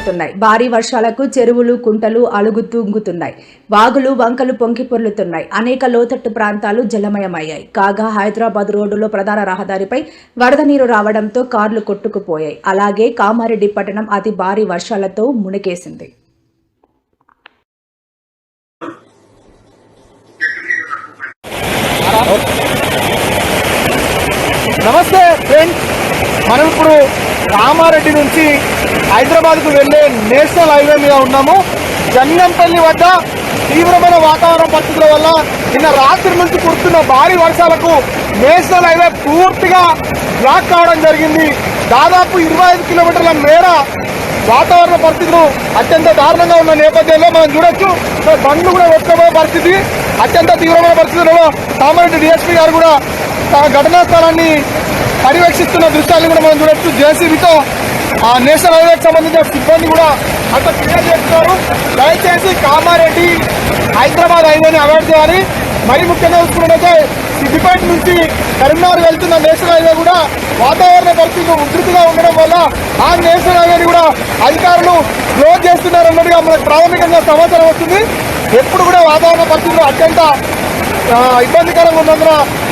కొడుతున్నాయి. భారీ వర్షాలకు చెరువులు కుంటలు అలుగుతుంగుతున్నాయి వాగులు వంకలు పొంగి పొర్లుతున్నాయి. అనేక లోతట్టు ప్రాంతాలు జలమయమయ్యాయి. కాగా హైదరాబాద్ రోడ్డులో ప్రధాన రహదారిపై వరద నీరు రావడంతో కార్లు కొట్టుకుపోయాయి. అలాగే కామారెడ్డి పట్టణం అతి భారీ వర్షాలతో మునిగేసింది. నమస్తే ఫ్రెండ్స్. మనం ఇప్పుడు రామారెడ్డి నుంచి హైదరాబాద్కు వెళ్ళే నేషనల్ హైవే మీద ఉన్నాము. జంగంపల్లి వద్ద తీవ్రమైన వాతావరణ పరిస్థితుల వల్ల నిన్న రాత్రి నుంచి కురుస్తున్న భారీ వర్షాలకు నేషనల్ హైవే పూర్తిగా బ్లాక్ కావడం జరిగింది. దాదాపు ఇరవై ఐదు కిలోమీటర్ల మేర వాతావరణ పరిస్థితులు అత్యంత దారుణంగా ఉన్న నేపథ్యంలో మనం చూడొచ్చు. బండ్లు కూడా కొట్టుకోబోయే పరిస్థితి. అత్యంత తీవ్రమైన పరిస్థితులలో కామారెడ్డి డిఎస్పీ గారు కూడా ఘటనా స్థలాన్ని పర్యవేక్షిస్తున్న దృశ్యాన్ని కూడా మనం చూడొచ్చు. జేసీబీతో ఆ నేషనల్ హైవేకి సంబంధించిన సిబ్బంది కూడా అంత క్లియర్ చేస్తున్నారు. దయచేసి కామారెడ్డి హైదరాబాద్ హైవేని అవాయిడ్ చేయాలి. మరి ముఖ్యంగా చూసుకున్నట్టయితే సిద్దిపేట నుంచి కరీంనగర్ వెళ్తున్న నేషనల్ హైవే కూడా వాతావరణ పరిస్థితులు ఉధృతిగా ఉండడం వల్ల ఆ నేషనల్ హైవేని కూడా అధికారులు క్లోజ్ చేస్తున్నారన్నట్టుగా మనకు ప్రాథమికంగా సమాచారం వస్తుంది. ఎప్పుడు కూడా వాతావరణ పరిస్థితులు అత్యంత ఇబ్బందికరంగా ఉన్నందున